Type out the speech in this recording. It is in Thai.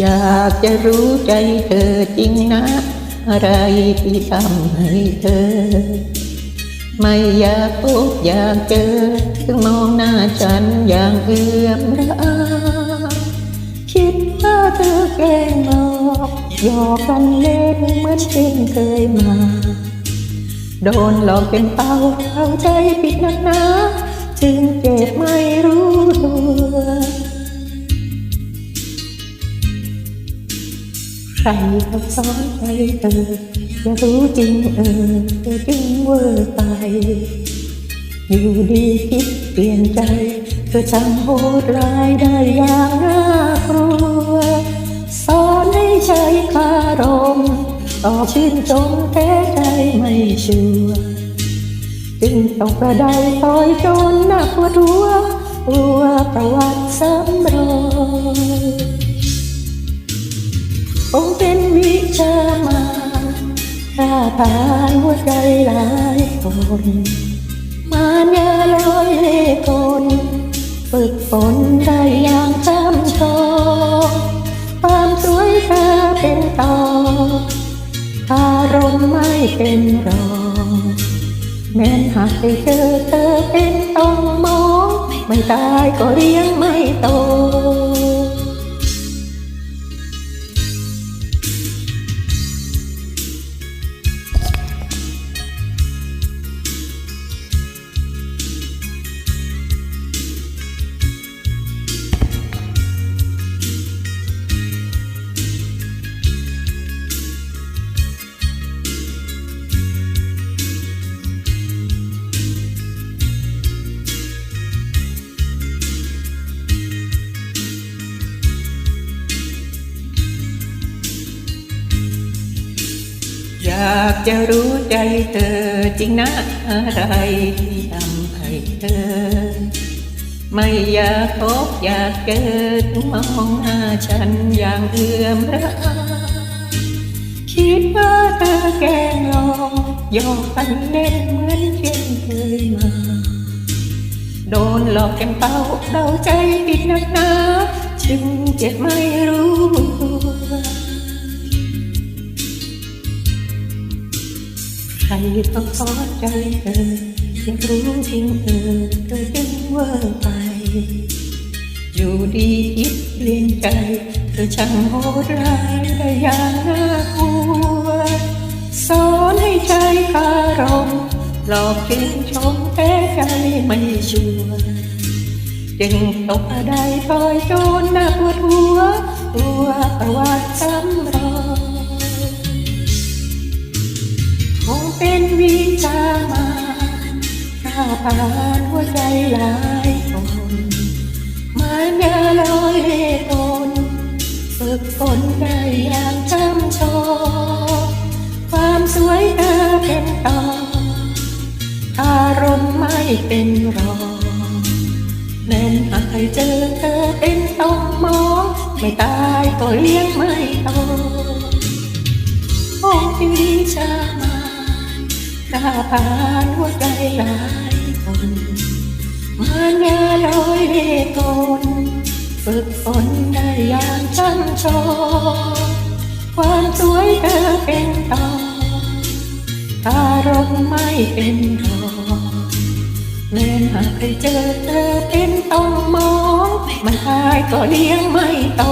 อยากจะรู้ใจเธอจริงนะ อะไรที่ทำให้เธอ ไม่อยากพบอยากเจอถึงมองหน้าฉันอย่างเอื้อมระอาคิดว่าเธอแกล้งหลอกหยอกกันเล่นเหมือนเช่นเคยมา โดนหลอกเป็นเป้าเข้าใจผิดนักหนาจึง ใครเขาสอนใจเธอจะรู้จริงเออเธอจึงเวอร์ไปอยู่ดีคิดเปลี่ยนใจเธอช่างโหดร้ายได้อย่างน่ากลัวสอนให้ใช้คารมต่อชื่นชมแท้ใจไม่เชัวร์จึงต้องกระไดต่อยจนหนักปวดหัวตัวประวัติซ้ำรอย งเป็นวิชามานถ้าผ่านหัวใจหลายคนมานยาลอยเล่กลฝึกฝนได้อย่างช้ำชอความสวยเธอเป็นต่ออารมณ์ไม่เป็นรองแม้นหากได้เจอเธอเป็นต้องมอง ไม่ตายก็เลี้ยงไม่โต อยากจะรู้ใจเธอจริงนะอะไรที่ทำให้เธอ ไม่อยากพบอยากเจอถึงมองหน้าฉันอย่างเอื้อมระอาคิดว่าเธอแกงลอกหยอกกันเล่นเหมือนเช่นเคยมา โดนหลอกกันเป้าเดาใจผิดนักหนาจึงเจ็บไม่รู้ รต้องสอใจเธออยากรู้จริงเออเธอจึงเวอร์ไป อยู่ดีคิดเปลี่ยนใจ เธอช่างโหดร้ายได้อย่างน่ากลัวสอนให้ใจคารมหลอกเชื่นชมแต่ใจไม่ชัวร์จึงตกได้ปล่อยโจนหน้าปวดหัวตัวประวัติซ้ำรอย เป็นวิชามานถ้าผ่านหัวใจหลายคนมายาลอยเล่ห์กลฝึกฝนได้อย่างช้ำชองความสวยเธอเป็นต่ออารมณ์ไม่เป็นรองแน่นหากให้เจอเธอเป็นต้องมอง ไม่ตายก็เลี้ยงไม่ ผ่านหัวใจหลายคนมานยาลอยเล่กลฝึกฝนได้อย่างช่ำชองความสวยเธอเป็นตออารมณ์ไม่เป็นรองแม้หากเคยเจอเธอเป็นต้องมองมันตายก็เลี้ยงไม่โต